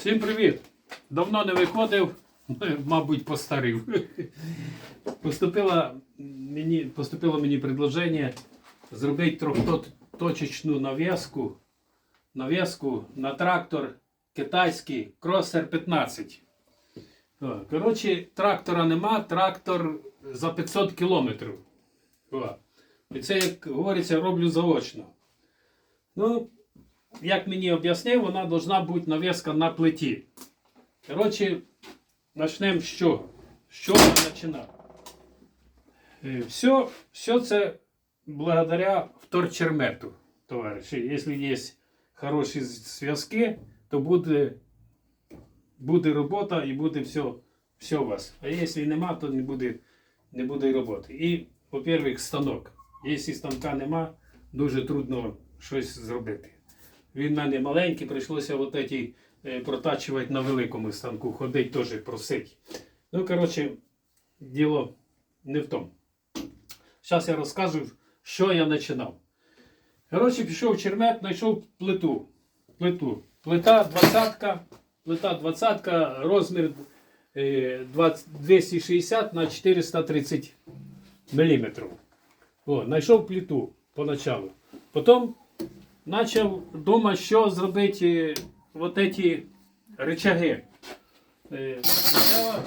Всім привіт! Давно не виходив, мабуть, постарів. Поступило мені, поступило мені предложення зробити трьохточечну нав'язку, нав'язку на трактор китайський Crosser 15. Коротше, трактора нема, трактор за 500 кілометрів. І це, як говориться, роблю заочно. Ну, як мені об'яснив, вона должна бути нав'язка на плиті. Коротше, почнемо з чого? З чого? Е, Все, все це благодаря вторчермету, товариші. Якщо є хороші зв'язки, то буде, буде робота і буде все, все у вас. А якщо нема, то не буде, не буде роботи. І, по-перше, станок. Якщо станка нема, дуже трудно щось зробити. Він в мене маленький, прийшлося от эти, е, протачувати на великому станку, ходить теж просить. Ну, коротше, діло не в тому. Зараз я розкажу, що я починав. Коротше, пішов в чермет, знайшов плиту. плиту. Плита 20, плита 20, розмір е, 20 260 на 430 мм. О, знайшов плиту поначалу. Потім почав думати, що зробити е, вот эти рычаги. Е, Я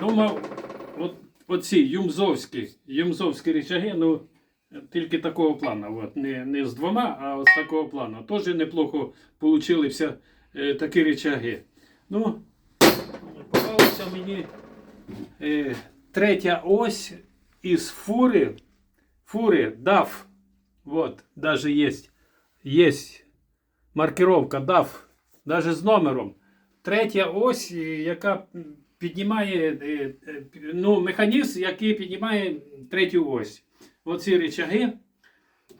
думав, от, оці юмзовські, юмзовські рычаги, ну, тільки такого плану. От, не, не з двома, а з такого плану. Теж неплохо получилися е, такі рычаги. Ну, попалася мені е, третя ось із фури. Фури DAF. Вот, даже есть, есть маркировка DAF, даже з номером. Третя ось, е, яка піднімає, е, е, ну, механізм, який піднімає третю ось. Оці речаги.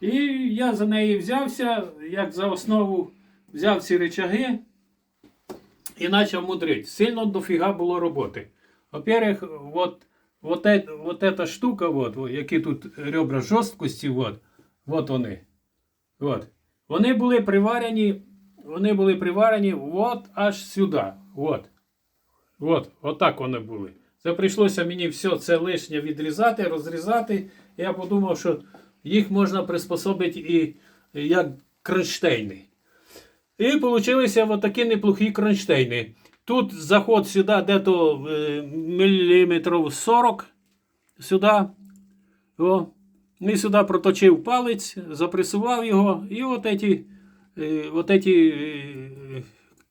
І я за неї взявся, як за основу взяв ці речаги і почав мудрити. Сильно дофіга було роботи. Во-первых, вот, вот, это, вот эта штука, вот, о, які тут ребра жорсткості, вот, вот вони. От. Вони були приварені, вони були приварені от аж сюди. От. От, отак вони були. Це прийшлося мені все це лишнє відрізати, розрізати. Я подумав, що їх можна приспособити і як кронштейни. І получилися от такі неплохі кронштейни. Тут заход сюди дето е, міліметрів 40 сюди. О. І сюди проточив палець, запресував його, і от ці, е, от ці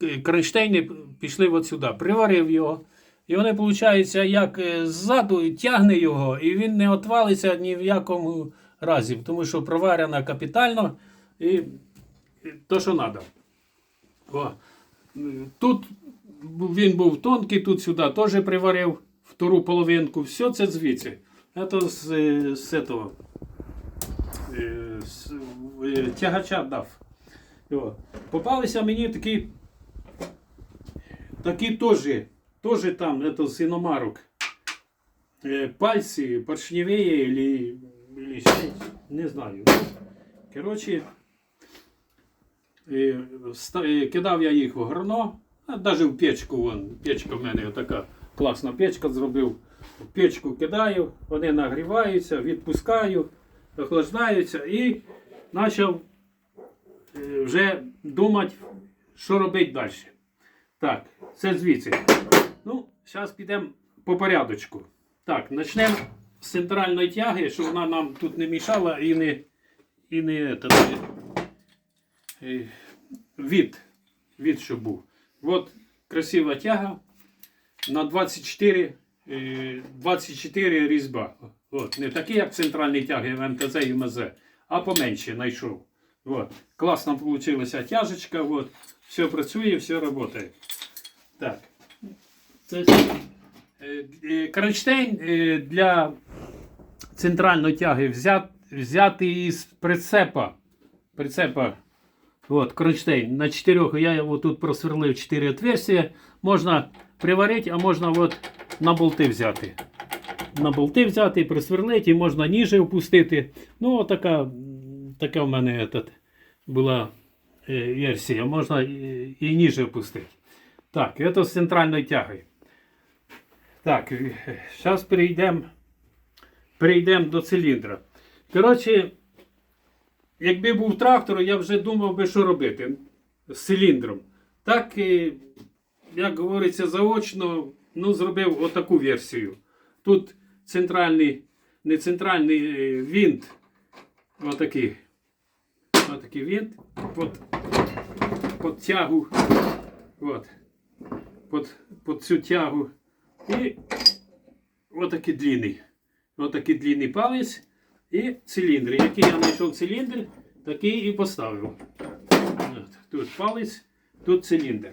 е, кронштейни пішли от сюди. Приварив його. І вони, виходить, як е, ззаду тягне його, і він не отвалиться ні в якому разі, тому що проварена капітально і, то, що треба. О. Тут він був тонкий, тут сюди теж приварив втору половинку. Все це звідси. Це з, е, з е, е, тягача дав. Попалися мені такі, такі теж, теж там, это з іномарок. Е, Пальці поршневые или, не знаю. Коротше, е, е, кидав я їх в горно, навіть в печку, вон, печка в мене така класна печка зробив. Печку кидаю, вони нагріваються, відпускаю, охлаждаються і почав е, вже думати, що робити далі. Так, це звідси. Ну, зараз підемо по порядочку. Так, почнемо з центральної тяги, щоб вона нам тут не мішала і не, і не, не е, від, від, щоб був. От красива тяга на 24, е, 24 різьба. От, не такі, як центральні тяги в МТЗ і МЗ, а поменше знайшов. От. Класно вийшла тяжечка. От. Все працює, все працює. Так. Це е, е, кронштейн е, для центральної тяги взят, взятий із прицепа. Прицепа Вот, кронштейн на четырех. Я его тут просверлив 4 отверстия. Можна приварити, а можна от на болти взяти. На болти взяти, присверлити, можна ніже опустити. Ну, така, така в мене этот, була е, версія. Можна і, ніже опустити. Так, это з центральною тягою. Так, зараз перейдемо перейдемо до циліндра. Коротше, якби був трактор, я вже думав би, що робити з циліндром. Так, е, як говориться заочно, ну, зробив отаку версію. Тут центральний, не центральний е, винт. Отакий. Отакий винт. Под, под тягу. От. Под, под цю тягу. І отакий длинний. Отакий длинний палець і циліндр. Який я знайшов циліндр, такий і поставив. От. Тут палець, тут циліндр.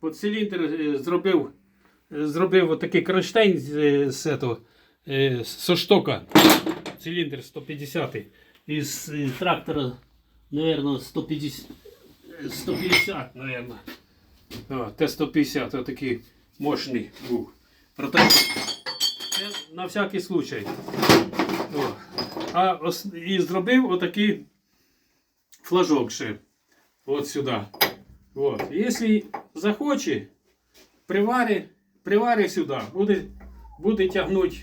Под циліндр е, зробив, зробив отакий кронштейн з, е, з, е, з штока. Циліндр 150 із е, трактора, наверное, 150, е, 150, наверное. Т-150, отакий мощний був. Це на всякий случай. О. А ос- і зробив отакий флажок ще. От сюди. От. Якщо захоче, привари, привари сюди, буде, буде тягнути,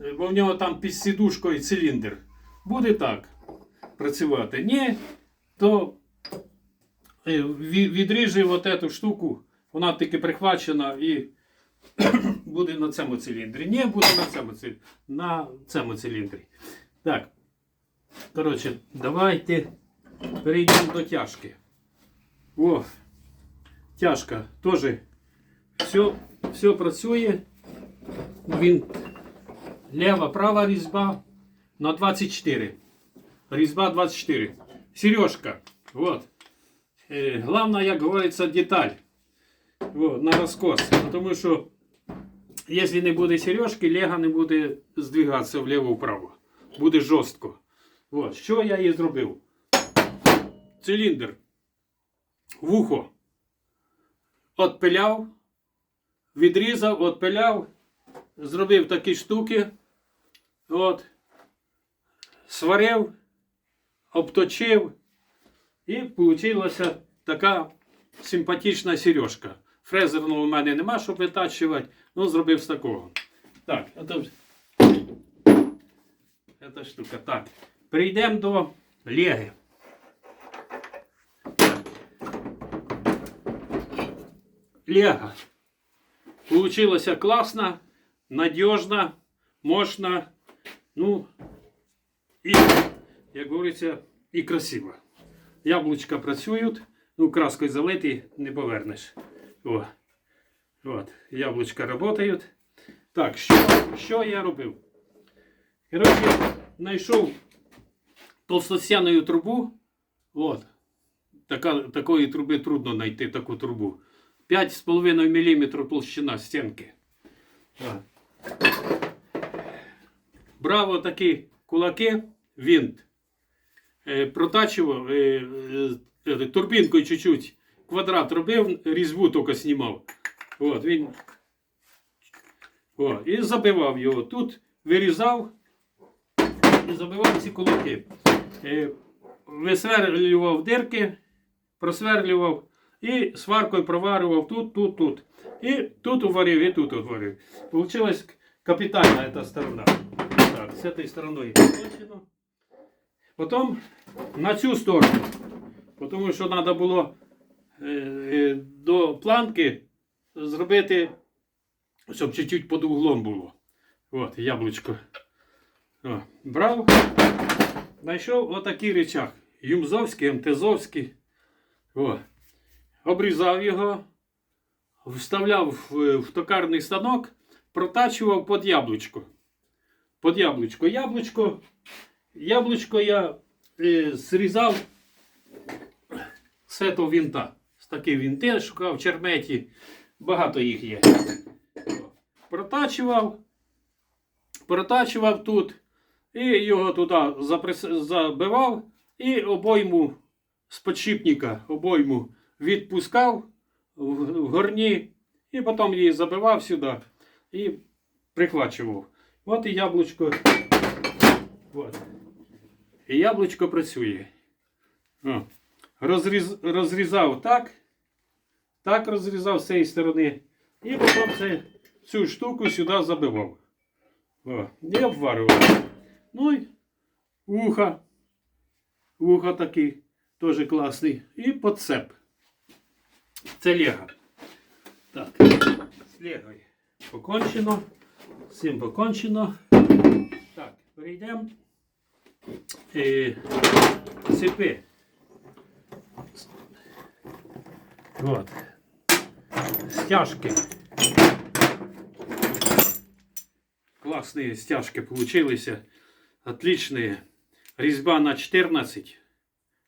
е, бо в нього там під сідушкою циліндр. Буде так працювати. Ні, то е, ві- от штуку, вона таки прихвачена і буде на цьому циліндрі. Ні, буде на цьому циліндрі. На цьому циліндрі. Так. Коротше, давайте перейдемо до тяжки. О, тяжка теж все, все працює. Він лева, права різьба на 24. Різьба 24. Сережка. Вот. Е, Главное, як говориться, деталь. Вот, на розкос. Тому що, якщо не буде сережки, лего не буде здвигатися вліво-вправо. Буде жорстко. Вот. Що я їй зробив? Циліндр. Вухо. Отпиляв. Відрізав, отпиляв. Зробив такі штуки. От. Сварив, обточив. І вийшла така симпатична сережка. Фрезерного у мене нема, щоб витачувати, ну зробив з такого. Так, це штука. Так. Перейдемо до леги. Лего. Получилося класно, надежно, мощно. Ну, і, як говориться, і красиво. Яблучка працюють, ну, краскою залиті не повернеш. О. От, яблучка працюють. Так, що, я робив? Коротше, знайшов толстостяну трубу. От. Така, такої труби трудно знайти таку трубу. 5,5 мм толщина стінки. От. Брав отакі кулаки, винт. Е, протачував е, е, турбінкою чуть-чуть квадрат робив, різьбу тільки знімав. От, він... О, і забивав його. Тут вирізав і забивав ці кулаки. Висверлював дирки, просверлював і сваркою проварював тут, тут, тут. І тут уварив, і тут уварив. Получилась капітальна эта сторона. Так, з цієї сторони покончено. Потім на цю сторону. Тому що треба було е, е, до планки зробити, щоб чуть-чуть під углом було. От, яблучко. О, брав, знайшов отакий речах. Юмзовський, МТЗовський. О. Обрізав його, вставляв в, токарний станок, протачував під яблучко. Під яблучко. Яблучко, яблучко я е, зрізав з цього вінта. З таких вінти шукав черметі. Багато їх є. Протачував, протачував тут. І його туди запрес- забивав і обойму з подшипника обойму відпускав в горні, і потім її забивав сюди і прихвачував. От і яблучко. От. І яблучко працює. О. Розріз, розрізав так так розрізав з цієї сторони. І потім це, цю штуку сюди забивав. О, і обварював. Ну і вуха. Вуха такий, теж класний. І подцеп. Це Лего. Так, з Лего покончено. Цим покончено. Так, перейдемо. Е, цепи. Вот. Стяжки. Классные стяжки получились. Отличные. Різьба на 14.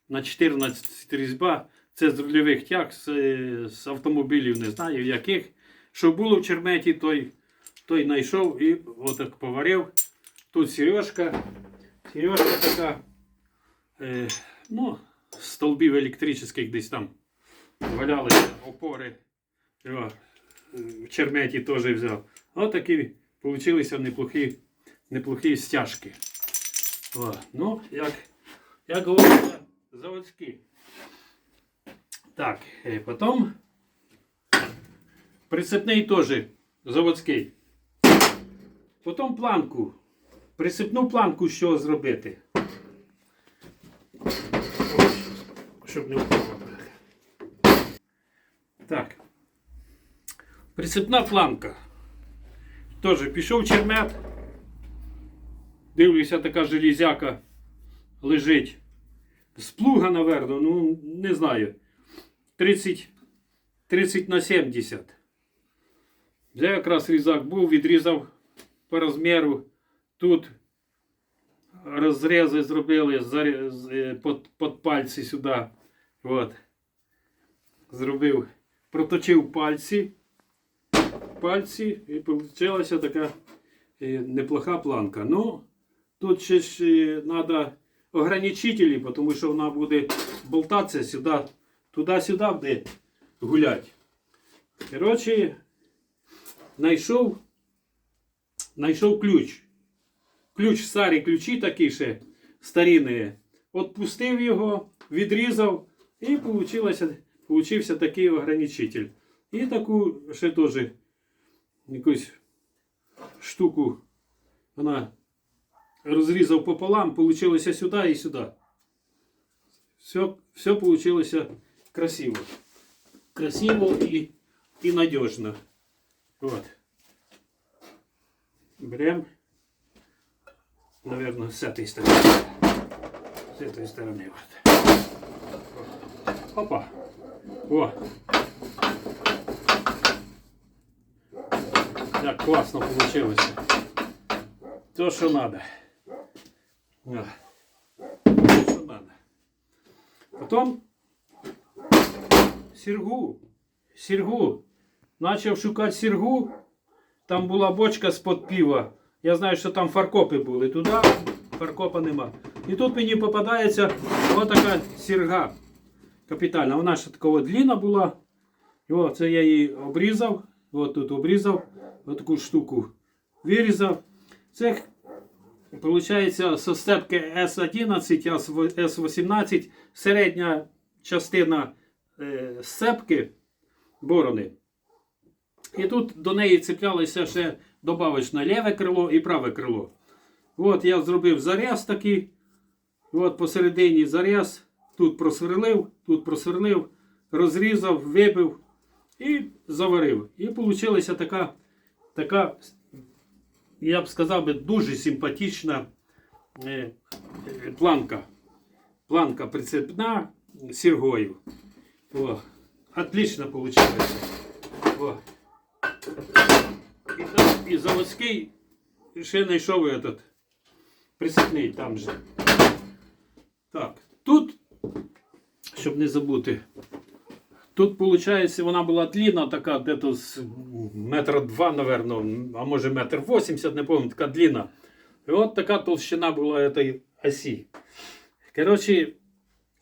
На 14 різьба. Це з рульових тяг, з, з автомобілів, не знаю яких. Що було в черметі, той, той знайшов і отак поварив. Тут сережка. Сережка така. Е, ну, столбів електричних десь там валялися опори. Його, е, в черметі теж взяв. Ось такі получилися неплохі, неплохі стяжки. О, ну, як, як говориться, заводські. Так, е, потім прицепний теж заводський. Потім планку. Прицепну планку що зробити. Щоб не впало. Так. Прицепна планка. Тоже пішов чермет. Дивлюся, така железяка лежить. З плуга, наверно, ну не знаю. 30, 30 на 70. Де якраз різак був, відрізав по розміру. Тут розрізи зробили під, під пальці сюди. От. Зробив, проточив пальці. Пальці і вийшла така е, неплоха планка. Ну, тут ще ж треба ограничителі, тому що вона буде болтатися сюди, туди-сюди буде гуляти. Коротше, знайшов, знайшов ключ. Ключ, старі ключі такі ще старінні. Отпустив його, відрізав і получився такий ограничитель. І таку ще теж якусь штуку вона розрізав пополам, получилося сюди і сюди. Все, все получилося красиво. Красиво і, і надежно. Вот. Берем, наверное, с этой стороны. С этой стороны вот. Опа. О. Так, классно получилось. То, что надо. То, что надо. Потом сергу. Сергу. Начав шукати сергу. Там була бочка з-под пива. Я знаю, що там фаркопи були. Туди фаркопа нема. І тут мені попадається отака серга. Капітальна. Вона ще такого длінна була. О, це я її обрізав. От тут обрізав. Отаку штуку вирізав. Це виходить со степки С11, С18, середня частина е, сцепки борони. І тут до неї цеплялося ще добавочне ліве крило і праве крило. От я зробив заріз такий. От посередині заріз. Тут просверлив, тут просверлив, розрізав, вибив і заварив. І вийшла така, така, я б сказав би, дуже симпатична е, е, планка. Планка прицепна сіргою. О, отлично вийшло. О. І, там, і заводський ще знайшов этот прицепний там же. Так, тут, щоб не забути, тут, виходить, вона була длинна, така де-то з метра два, наверно, а може метр вісімдесят, не пам'ятаю, така длинна. І от така толщина була цієї осі. Коротше,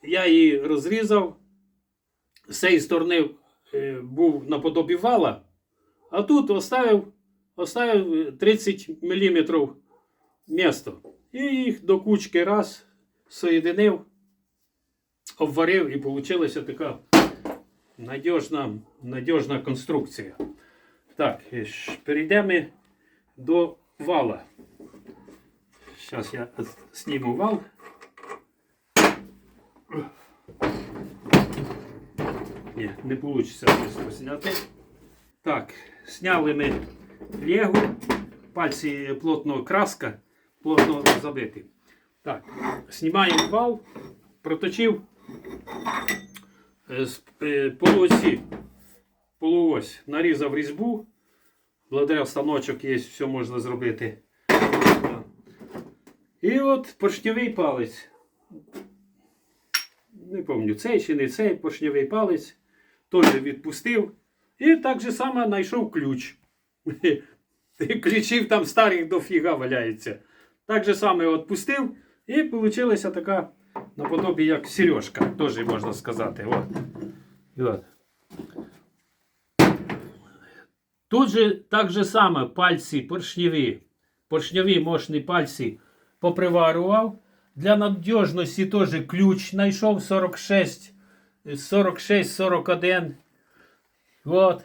я її розрізав. З цієї сторони е, був наподобі вала, а тут оставив, оставив 30 мм місто. І їх до кучки раз соєдинив, обварив і вийшла така надіжна, надіжна конструкція. Так, перейдемо до вала. Зараз я зніму вал. Ні, не вийде зняти. Так, зняли ми легу, пальці плотно краска, плотно забиті. Так, знімаємо вал, проточив з е, полуосі, полуось, нарізав різьбу, благодаря станочок є, все можна зробити. І от поршньовий палець. Не пам'ятаю, цей чи не цей поршньовий палець. Теж відпустив. І так же само знайшов ключ. Ключів там старих дофіга валяється. Так же само відпустив. І вийшла така наподобі як сережка, теж можна сказати. От. Тут же так же само пальці поршневі. Поршневі мощні пальці поприварював. Для надіжності теж ключ знайшов 46, 46, 41. От,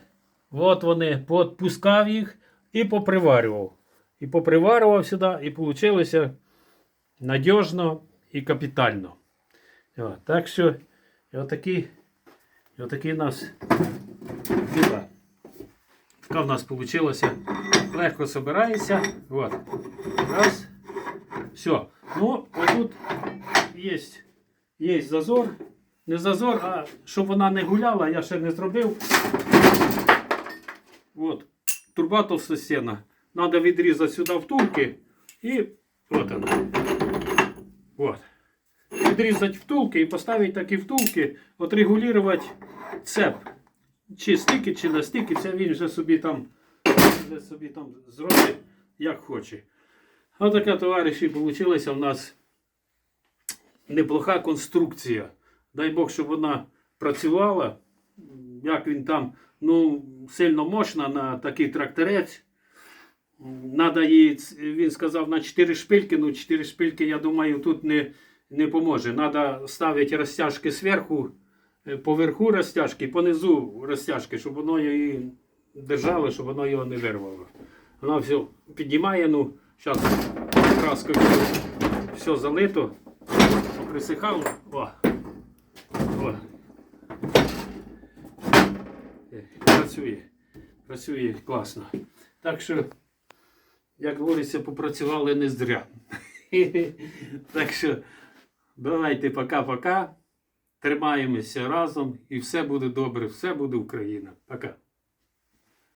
от вони, подпускав їх і поприварював. І поприварював сюди, і вийшло надіжно і капітально. От, так що, і отакі, отакі у нас діла. Така в нас вийшло. Легко збирається. От. Раз. Все. Ну, отут є, є зазор. Не зазор, а щоб вона не гуляла, я ще не зробив. От. Труба толстостінна. Треба відрізати сюди втулки. І от вона. От. Відрізати втулки і поставити такі втулки, от регулювати цеп. Чи стики, чи на стики, це він вже собі там, вже собі там зробить, як хоче. Ось така, товариші, вийшла в нас неплоха конструкція. Дай Бог, щоб вона працювала. Як він там, ну, сильно мощна на такий тракторець. Надо їй, він сказав, на 4 шпильки. Ну, 4 шпильки, я думаю, тут не, не поможе. Надо ставити розтяжки зверху, е, поверху розтяжки, понизу розтяжки, щоб воно її держало, щоб воно його не вирвало. Воно все піднімає, ну, зараз краскою все залито, присихало. О. Е, Працює. Працює класно. Так що, як говориться, попрацювали не зря. так що, давайте пока-пока. Тримаємося разом і все буде добре, все буде Україна. Пока.